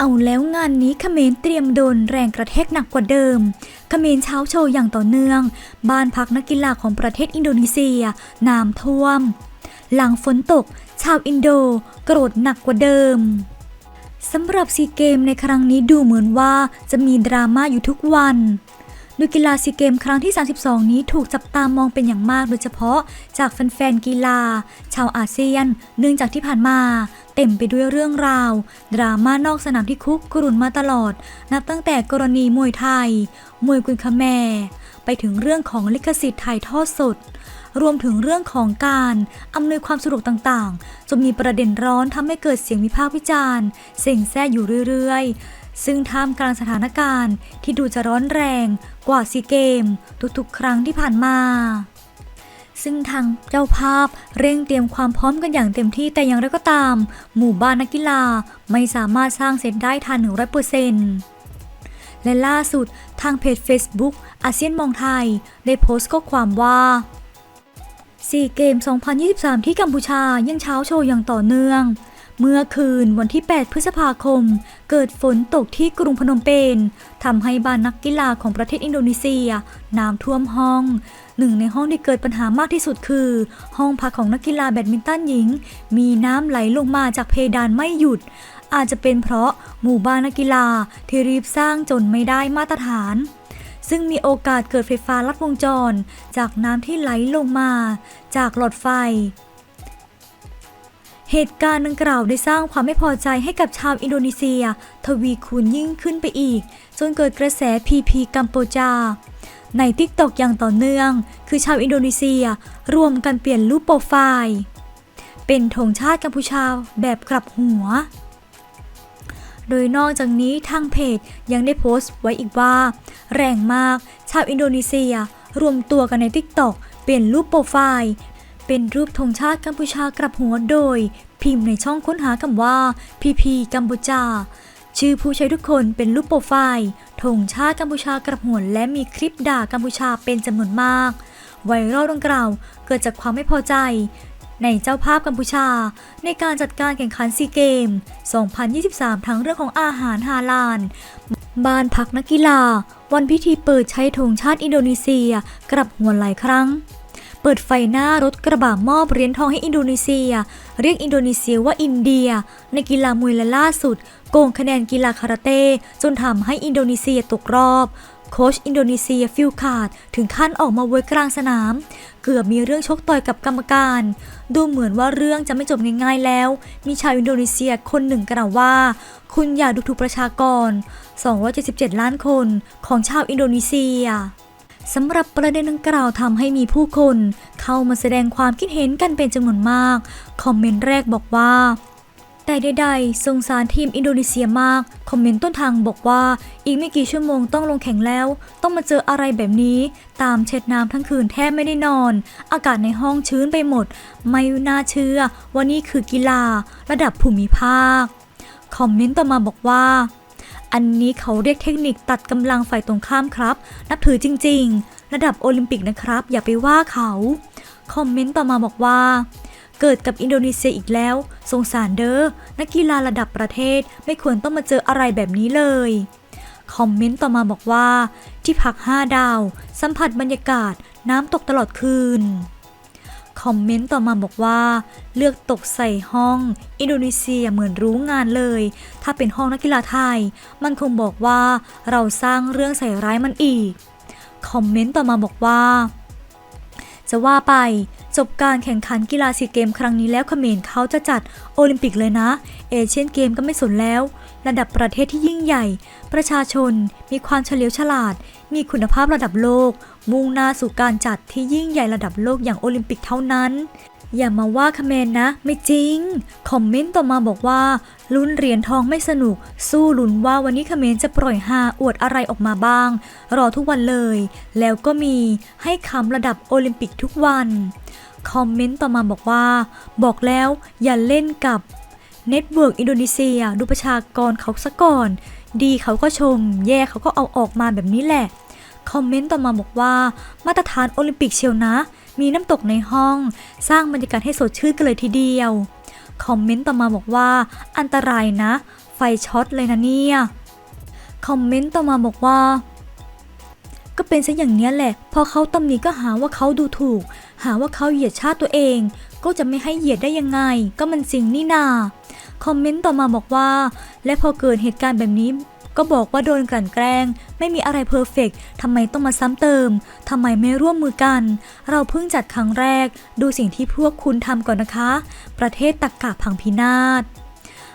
เอาแล้วงานนี้เขมรเตรียมโดนแรงกระแทกหนักกว่าเดิมเขมรเช้าโชว์อย่างต่อเนื่อง บ้านพักนักกีฬาของประเทศอินโดนีเซียน้ำท่วม หลังฝนตก ชาวอินโดโกรธหนักกว่าเดิมสำหรับซีเกมในครั้งนี้ดูเหมือนว่าจะมีดราม่าอยู่ทุกวันโดยกีฬาซีเกมครั้งที่ 32 นี้ถูกจับตามองเป็นอย่างมากโดยเฉพาะจากแฟนๆกีฬา ชาวอาเซียน เนื่องจากที่ผ่านมา เต็มไปด้วยเรื่องราว ดราม่านอกสนามที่คุกกรุ่นมาตลอด นับตั้งแต่กรณีมวยไทย มวยกุนคาแมไปถึงเรื่องของลิขสิทธิ์ถ่ายทอดสด รวมถึงเรื่องของการอำนวยความสะดวกต่างๆจนมีประเด็นร้อนทำให้เกิดเสียงวิพากษ์วิจารณ์เสียงแซ่อยู่เรื่อยๆ ซึ่งท่ามกลางสถานการณ์ที่ดูจะร้อนแรงกว่าซีเกม ทุกๆ ครั้งที่ผ่านมา ซึ่งทางเจ้าภาพเร่งเตรียมความพร้อมกันอย่างเต็มที่แต่อย่างไรก็ตาม หมู่บ้านนักกีฬาไม่สามารถสร้างเสร็จได้ทัน100%และล่าสุดทางเพจ Facebook อาเซียนมองไทย ได้โพสต์ข้อความว่าซีเกม 2023 ที่กัมพูชายังเช้าโชว์อย่างต่อเนื่อง เมื่อคืนวันที่ 8 พฤษภาคม เกิดฝนตกที่กรุงพนมเปญทำให้บ้านนักกีฬาของประเทศอินโดนีเซีย น้ำท่วมห้อง หนึ่งในห้องที่เกิดปัญหามากที่สุดคือ ห้องพักของนักกีฬาแบดมินตันหญิง มีน้ำไหลลงมาจากเพดานไม่หยุด อาจจะเป็นเพราะหมู่บ้านนักกีฬาที่รีบสร้างจนไม่ได้มาตรฐานซึ่งมีโอกาสเกิดไฟฟ้าลัดวงจร จากน้ำที่ไหลลงมา จากหลอดไฟ เหตุการณ์ดังกล่าวได้สร้างความไม่พอใจให้กับชาวอินโดนีเซีย ทวีคูณยิ่งขึ้นไปอีก จนเกิดกระแสพีพีกัมโปจา ในทิกตอกอย่างต่อเนื่อง คือชาวอินโดนีเซียรวมกันเปลี่ยนรูปโปรไฟล์ เป็นธงชาติกัมพูชาแบบกลับหัว โดยนอกจากนี้ทางเพจยังได้โพสต์ไว้อีกว่า แรงมากชาวอินโดนีเซีย รวมตัวกันใน t ิ k t o k เปลี่ยนรูปโปรไฟล์เป็นรูปธงชาติกัมพูชากลับหัวโดย พิมพ์ในช่องค้นหาคำว่า PP กัมพูชา ชื่อผู้ใช้ทุกคนเป็นรูปโปรไฟล์ธงชาติกัมพูชากระหวนและมีคลิปด่ากัมพูชาเป็นจำนวนมาก ไวรัลดังกล่าวเกิดจากความไม่พอใจ ในเจ้าภาพกัมพูชา ในการจัดการแข่งขันซีเกม 2023 ทั้งเรื่องของอาหารฮาลาลบ้านพักนักกีฬา วันพิธีเปิดใช้ธงชาติอินโดนีเซียกลับหัวหลายครั้ง เปิดไฟหน้ารถกระบะมอบเหรียญทองให้อินโดนีเซีย เรียกอินโดนีเซียว่าอินเดีย ในกีฬามวยและล่าสุด โกงคะแนนกีฬาคาราเต้จนทำให้อินโดนีเซียตกรอบโค้ชอินโดนีเซียฟิลขาดถึงขั้นออกมาโวยกลางสนาม เกือบมีเรื่องชกต่อยกับกรรมการ ดูเหมือนว่าเรื่องจะไม่จบง่ายๆแล้ว มีชาวอินโดนีเซียคนหนึ่งกล่าวว่า คุณอย่าดูถูกประชากร 277 ล้านคนของชาวอินโดนีเซีย สำหรับประเด็นดังกล่าวทำให้มีผู้คน เข้ามาแสดงความคิดเห็นกันเป็นจำนวนมาก คอมเมนต์แรกบอกว่า แต่ใดๆสงสารทีมอินโดนีเซียมาก คอมเมนต์ต้นทางบอกว่า อีกไม่กี่ชั่วโมงต้องลงแข่งแล้ว ต้องมาเจออะไรแบบนี้ ตามเช็ดน้ำทั้งคืนแทบไม่ได้นอน อากาศในห้องชื้นไปหมด ไม่น่าเชื่อว่านี่คือกีฬา ระดับภูมิภาค คอมเมนต์ต่อมาบอกว่า อันนี้เขาเรียกเทคนิคตัดกำลังฝ่ายตรงข้ามครับ นับถือจริง ๆ ระดับโอลิมปิกนะครับ อย่าไปว่าเขา คอมเมนต์ต่อมาบอกว่า เกิดกับอินโดนีเซียอีกแล้ว สงสารเด้อ นักกีฬาระดับประเทศไม่ควรต้องมาเจออะไรแบบนี้เลย คอมเมนต์ต่อมาบอกว่า ที่พัก 5 ดาว สัมผัสบรรยากาศน้ำตกตลอดคืน คอมเมนต์ต่อมาบอกว่า เลือกตกใส่ห้อง อินโดนีเซียเหมือนรู้งานเลย ถ้าเป็นห้องนักกีฬาไทย มันคงบอกว่าเราสร้างเรื่องใส่ร้ายมันอีก คอมเมนต์ต่อมาบอกว่า จะว่าไปจบการแข่งขันกีฬาซีเกมครั้งนี้แล้วเขมรเขาจะจัดโอลิมปิกเลยนะ เอเชียนเกมก็ไม่สนแล้ว ระดับประเทศที่ยิ่งใหญ่ ประชาชนมีความเฉลียวฉลาด มีคุณภาพระดับโลก มุ่งหน้าสู่การจัดที่ยิ่งใหญ่ระดับโลกอย่างโอลิมปิกเท่านั้น อย่ามาว่าคเมรนะ ไม่จริง คอมเมนต์ต่อมาบอกว่า ลุ้นเหรียญทองไม่สนุก สู้ลุ้นว่าวันนี้คเมรจะปล่อยฮาอวดอะไรออกมาบ้าง รอทุกวันเลย แล้วก็มีให้คำระดับโอลิมปิกทุกวัน คอมเมนต์ต่อมาบอกว่า บอกแล้วอย่าเล่นกับเน็ตเวิร์กอินโดนีเซีย ดูประชากรเขาซะก่อน ดีเขาก็ชม แย่เขาก็เอาออกมาแบบนี้แหละ คอมเมนต์ต่อมาบอกว่า มาตรฐานโอลิมปิกเชียวนะ มีน้ำตกในห้อง สร้างบรรยากาศให้สดชื่นกันเลยทีเดียว คอมเมนต์ต่อมาบอกว่า อันตรายนะ ไฟช็อตเลยนะเนี่ย คอมเมนต์ต่อมาบอกว่า ก็เป็นซะอย่างเนี้ยแหละ พอเขาตำหนิก็หาว่าเขาดูถูก หาว่าเขาเหยียดชาติตัวเอง ก็จะไม่ให้เหยียดได้ยังไง ก็มันจริงนี่นา คอมเมนต์ต่อมาบอกว่า และพอเกิดเหตุการณ์แบบนี้ ก็บอกว่าโดนกลั่นแกล้ง ไม่มีอะไรเพอร์เฟกต์ทำไมต้องมาซ้ำเติมทำไมไม่ร่วมมือกัน เราเพิ่งจัดครั้งแรก ดูสิ่งที่พวกคุณทำก่อนนะคะ ประเทศตักกะพังพินาศ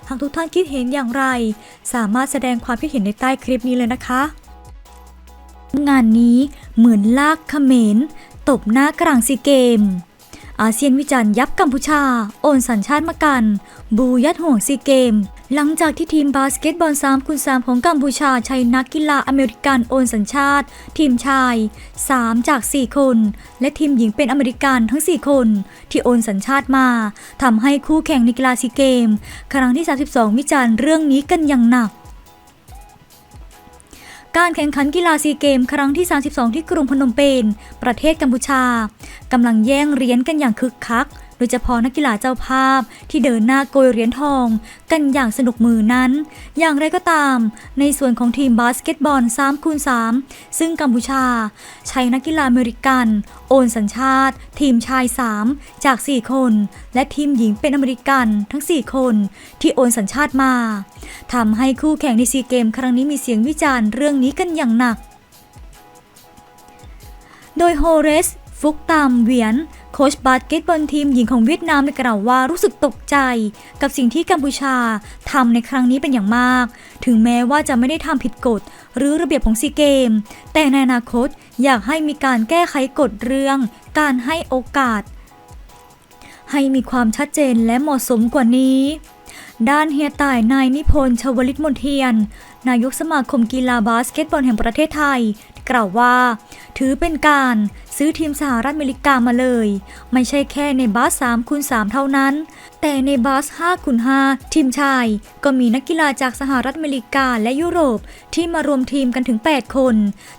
หากทุกท่านคิดเห็นอย่างไร สามารถแสดงความคิดเห็นในใต้คลิปนี้เลยนะคะ งานนี้เหมือนลากเขมรตบหน้ากลางซีเกม อาเซียนวิจารณ์ยับกัมพูชา โอนสัญชาติมากัน บูยัดห่วงซีเกม หลังจากที่ทีมบาสเกตบอล3คูณ3ของกัมพูชาใช้นักกีฬาอเมริกันโอนสัญชาติ ทีมชาย 3 จาก 4 คน และทีมหญิงเป็นอเมริกันทั้ง 4 คน ที่โอนสัญชาติมาทำให้คู่แข่งในกีฬาซีเกม ครั้งที่ 32 วิจารณ์เรื่องนี้กันอย่างหนักการแข่งขันกีฬาซีเกมครั้งที่ 32 ที่กรุงพนมเปญ ประเทศกัมพูชากำลังแย่งเหรียญกันอย่างคึกคัก โดยเฉพาะนักกีฬาเจ้าภาพที่เดินหน้าโกยเหรียญทอง กันอย่างสนุกมือนั้น อย่างไรก็ตาม ในส่วนของทีมบาสเกตบอล3คูณ3ซึ่งกัมพูชา ใช้นักกีฬาอเมริกัน โอนสัญชาติ ทีมชาย 3 จาก 4 คน และทีมหญิงเป็นอเมริกันทั้ง 4 คน ที่โอนสัญชาติมาทำให้คู่แข่งในซีเกม ครั้งนี้มีเสียงวิจารณ์เรื่องนี้กันอย่างหนัก โดยโฮเรส ฟุกตามเวียน โค้ชบาสเกตบอลทีมหญิงของเวียดนามได้กล่าวว่ารู้สึกตกใจ กับสิ่งที่กัมพูชาทำในครั้งนี้เป็นอย่างมาก ถึงแม้ว่าจะไม่ได้ทำผิดกฎ หรือระเบียบของซีเกม แต่ในอนาคตอยากให้มีการแก้ไขกฎเรื่อง การให้โอกาส ให้มีความชัดเจนและเหมาะสมกว่านี้ด้านเฮียต่ายนายนิพนธ์ชวลิตมนเทียน นายกสมาคมกีฬาบาสเกตบอลแห่งประเทศไทย กล่าวว่า ถือเป็นการ ซื้อทีมสหรัฐอเมริกามาเลย ไม่ใช่แค่ในบาส3คูณ3เท่านั้น แต่ในบาส5คูณ5ทีมชาย ก็มีนักกีฬาจากสหรัฐอเมริกาและยุโรปที่มารวมทีมกันถึง 8 คน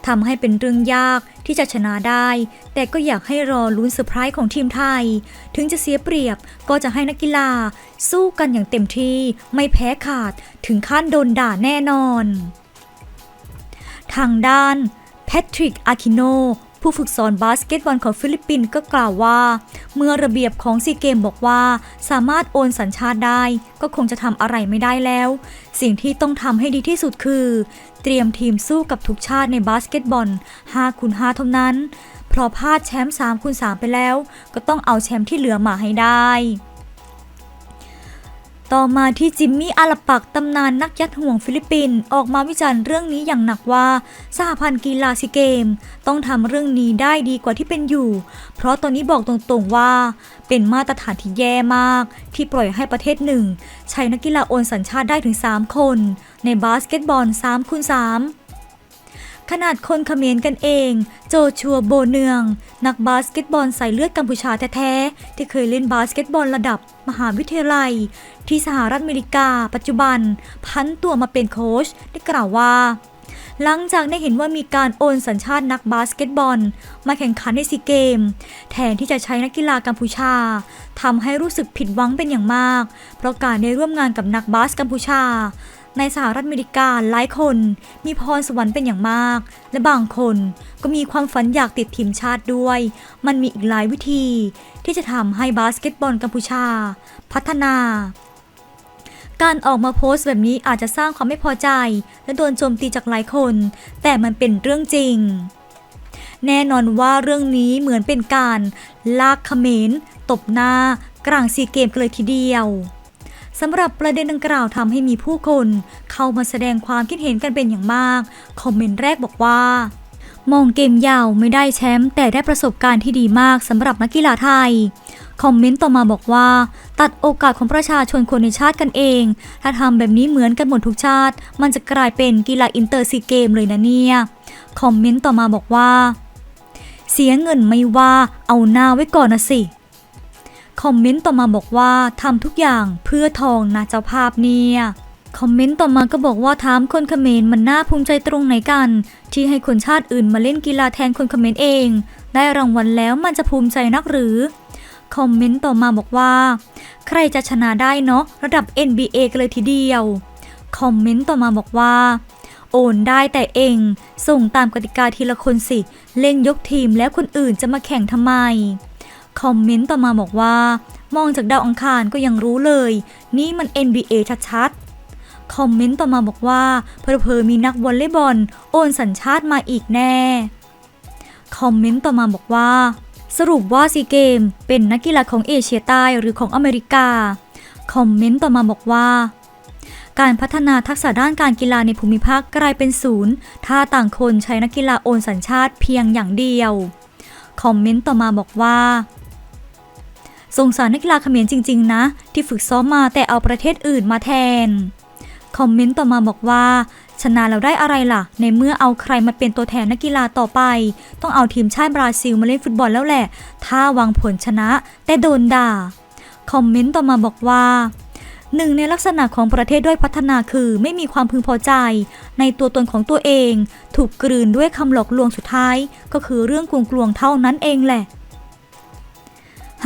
ทำให้เป็นเรื่องยากที่จะชนะได้ แต่ก็อยากให้รอลุ้นเซอร์ไพรส์ของทีมไทย ถึงจะเสียเปรียบก็จะให้นักกีฬา สู้กันอย่างเต็มที่ไม่แพ้ขาดถึงขั้นโดนด่าแน่นอน ทางด้านแพทริกอาคิโน ผู้ฝึกสอนบาสเกตบอลของฟิลิปปินส์ก็กล่าวว่า เมื่อระเบียบของซีเกมบอกว่า สามารถโอนสัญชาติได้ ก็คงจะทำอะไรไม่ได้แล้ว สิ่งที่ต้องทำให้ดีที่สุดคือ เตรียมทีมสู้กับทุกชาติในบาสเกตบอล5คูณ5เท่านั้นเพราะพลาดแชมป์3คูณ3ไปแล้ว ก็ต้องเอาแชมป์ที่เหลือมาให้ได้ ต่อมาที่จิมมี่อาลปักตำนานนักยัดห่วงฟิลิปปินส์ออกมาวิจารณ์เรื่องนี้อย่างหนักว่าสหพันธ์กีฬาซีเกม ต้องทำเรื่องนี้ได้ดีกว่าที่เป็นอยู่ เพราะตอนนี้บอกตรงๆว่า เป็นมาตรฐานที่แย่มาก ที่ปล่อยให้ประเทศหนึ่ง ใช้นักกีฬาโอนสัญชาติได้ถึง 3 คน ในบาสเกตบอล3คูณ3 ขนาดคนเขมรกันเอง โจชัวโบเนือง นักบาสเกตบอลใส่เลือดกัมพูชาแท้ๆ ที่เคยเล่นบาสเกตบอลระดับมหาวิทยาลัย ที่สหรัฐอเมริกา ปัจจุบัน พันตัวมาเป็นโค้ชได้กล่าวว่า หลังจากได้เห็นว่ามีการโอนสัญชาตินักบาสเกตบอล มาแข่งขันในซีเกม แทนที่จะใช้นักกีฬากัมพูชาทำให้รู้สึกผิดหวังเป็นอย่างมาก เพราะการได้ร่วมงานกับนักบาสกัมพูชา ในสหรัฐอเมริกาหลายคนมีพรสวรรค์เป็นอย่างมาก และบางคนก็มีความฝันอยากติดทีมชาติด้วย มันมีอีกหลายวิธี ที่จะทำให้บาสเกตบอลกัมพูชา พัฒนา การออกมาโพสต์แบบนี้อาจจะสร้างความไม่พอใจ และโดนโจมตีจากหลายคน แต่มันเป็นเรื่องจริง แน่นอนว่าเรื่องนี้เหมือนเป็นการลากเขมรตบหน้ากลางซีเกมกันเลยทีเดียว สำหรับประเด็นดังกล่าวทำให้มีผู้คน เข้ามาแสดงความคิดเห็นกันเป็นอย่างมาก คอมเมนต์แรกบอกว่ามองเกมยาวไม่ได้แชมป์แต่ได้ประสบการณ์ที่ดีมากสำหรับนักกีฬาไทย คอมเมนต์ต่อมาบอกว่า ตัดโอกาสของประชาชนคนในชาติกันเอง ถ้าทำแบบนี้เหมือนกันหมดทุกชาติ มันจะกลายเป็นกีฬาอินเตอร์ซีเกมเลยนะเนี่ย คอมเมนต์ต่อมาบอกว่า เสียเงินไม่ว่าเอาหน้าไว้ก่อนนะสิ คอมเมนต์ต่อมาบอกว่าทำทุกอย่างเพื่อทองนะเจ้าภาพเนี่ยคอมเมนต์ต่อมาก็บอกว่าถามคนเขมรมันน่าภูมิใจตรงไหนกัน ที่ให้คนชาติอื่นมาเล่นกีฬาแทนคนเขมรเอง ได้รางวัลแล้วมันจะภูมิใจนักหรือคอมเมนต์ต่อมาบอกว่า ใครจะชนะได้เนาะระดับ NBA กันเลยทีเดียวคอมเมนต์ต่อมาบอกว่า โอนได้แต่เอง ส่งตามกติกาทีละคนสิ เล่นยกทีมแล้วคนอื่นจะมาแข่งทำไม คอมเมนต์ต่อมาบอกว่า มองจากดาวอังคารก็ยังรู้เลย นี่มัน NBA ชัดๆ คอมเมนต์ต่อมาบอกว่าเพอๆมีนักวอลเลย์บอลโอนสัญชาติมาอีกแน่ คอมเมนต์ต่อมาบอกว่า สรุปว่าซีเกม เป็นนักกีฬาของเอเชียใต้หรือของอเมริกา คอมเมนต์ต่อมาบอกว่าการพัฒนาทักษะด้านการกีฬาในภูมิภาคกลายเป็นศูนย์ ถ้าต่างคนใช้นักกีฬาโอนสัญชาติเพียงอย่างเดียว คอมเมนต์ต่อมาบอกว่า สงสารนักกีฬาเขมรจริง ๆ นะ ที่ฝึกซ้อมมาแต่เอาประเทศอื่นมาแทน คอมเมนต์ต่อมาบอกว่า ชนะเราได้อะไรล่ะ ในเมื่อเอาใครมาเป็นตัวแทนนักกีฬาต่อไป ต้องเอาทีมชาติบราซิลมาเล่นฟุตบอลแล้วแหละ ถ้าวางผลชนะ แต่โดนด่า คอมเมนต์ต่อมาบอกว่าหนึ่งในลักษณะของประเทศด้วยพัฒนาคือไม่มีความพึงพอใจ ในตัวตนของตัวเอง ถูกกลืนด้วยคำหลอกลวงสุดท้าย ก็คือเรื่องกลวงกลวงๆเท่านั้นเองแหละ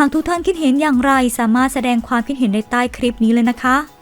หากทุกท่านคิดเห็นอย่างไรสามารถแสดงความคิดเห็นในใต้คลิปนี้เลยนะคะ